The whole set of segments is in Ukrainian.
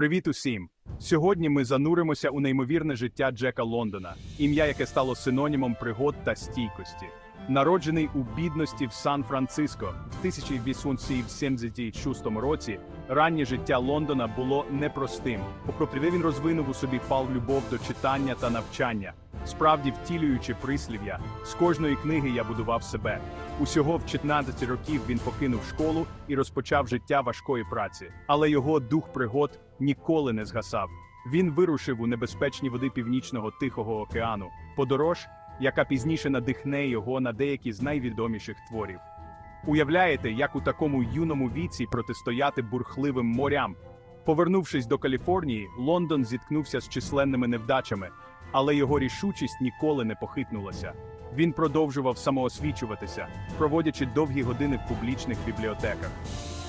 Привіт усім! Сьогодні ми зануримося у неймовірне життя Джека Лондона, ім'я, яке стало синонімом пригод та стійкості. Народжений у бідності в Сан-Франциско в 1876 році, раннє життя Лондона було непростим. Попри він розвинув у собі пал любов до читання та навчання, справді втілюючи прислів'я, з кожної книги я будував себе. Усього в 14 років він покинув школу і розпочав життя важкої праці, але його дух пригод ніколи не згасав. Він вирушив у небезпечні води північного Тихого океану, подорож, яка пізніше надихне його на деякі з найвідоміших творів. Уявляєте, як у такому юному віці протистояти бурхливим морям? Повернувшись до Каліфорнії, Лондон зіткнувся з численними невдачами, але його рішучість ніколи не похитнулася. Він продовжував самоосвічуватися, проводячи довгі години в публічних бібліотеках.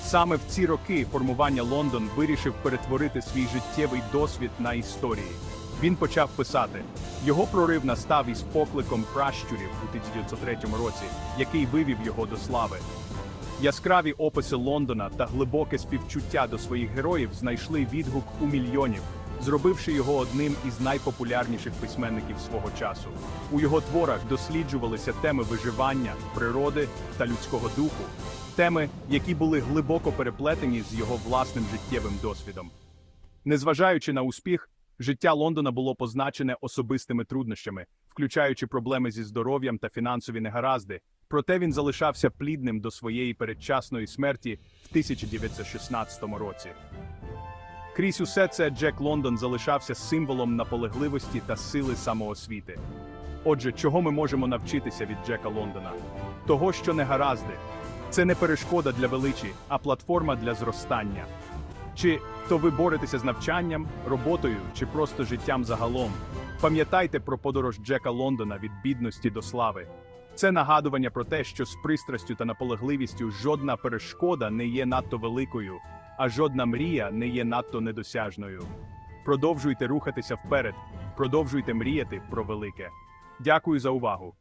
Саме в ці роки формування Лондон вирішив перетворити свій життєвий досвід на історії. Він почав писати. Його прорив настав із покликом пращурів у 1903 році, який вивів його до слави. Яскраві описи Лондона та глибоке співчуття до своїх героїв знайшли відгук у мільйонів, зробивши його одним із найпопулярніших письменників свого часу. У його творах досліджувалися теми виживання, природи та людського духу, теми, які були глибоко переплетені з його власним життєвим досвідом. Незважаючи на успіх, життя Лондона було позначене особистими труднощами, включаючи проблеми зі здоров'ям та фінансові негаразди. Проте він залишався плідним до своєї передчасної смерті в 1916 році. Крізь усе це Джек Лондон залишався символом наполегливості та сили самоосвіти. Отже, чого ми можемо навчитися від Джека Лондона? Того, що негаразди. Це не перешкода для величі, а платформа для зростання. Чи то ви боретеся з навчанням, роботою, чи просто життям загалом? Пам'ятайте про подорож Джека Лондона від бідності до слави. Це нагадування про те, що з пристрастю та наполегливістю жодна перешкода не є надто великою, а жодна мрія не є надто недосяжною. Продовжуйте рухатися вперед, продовжуйте мріяти про велике. Дякую за увагу.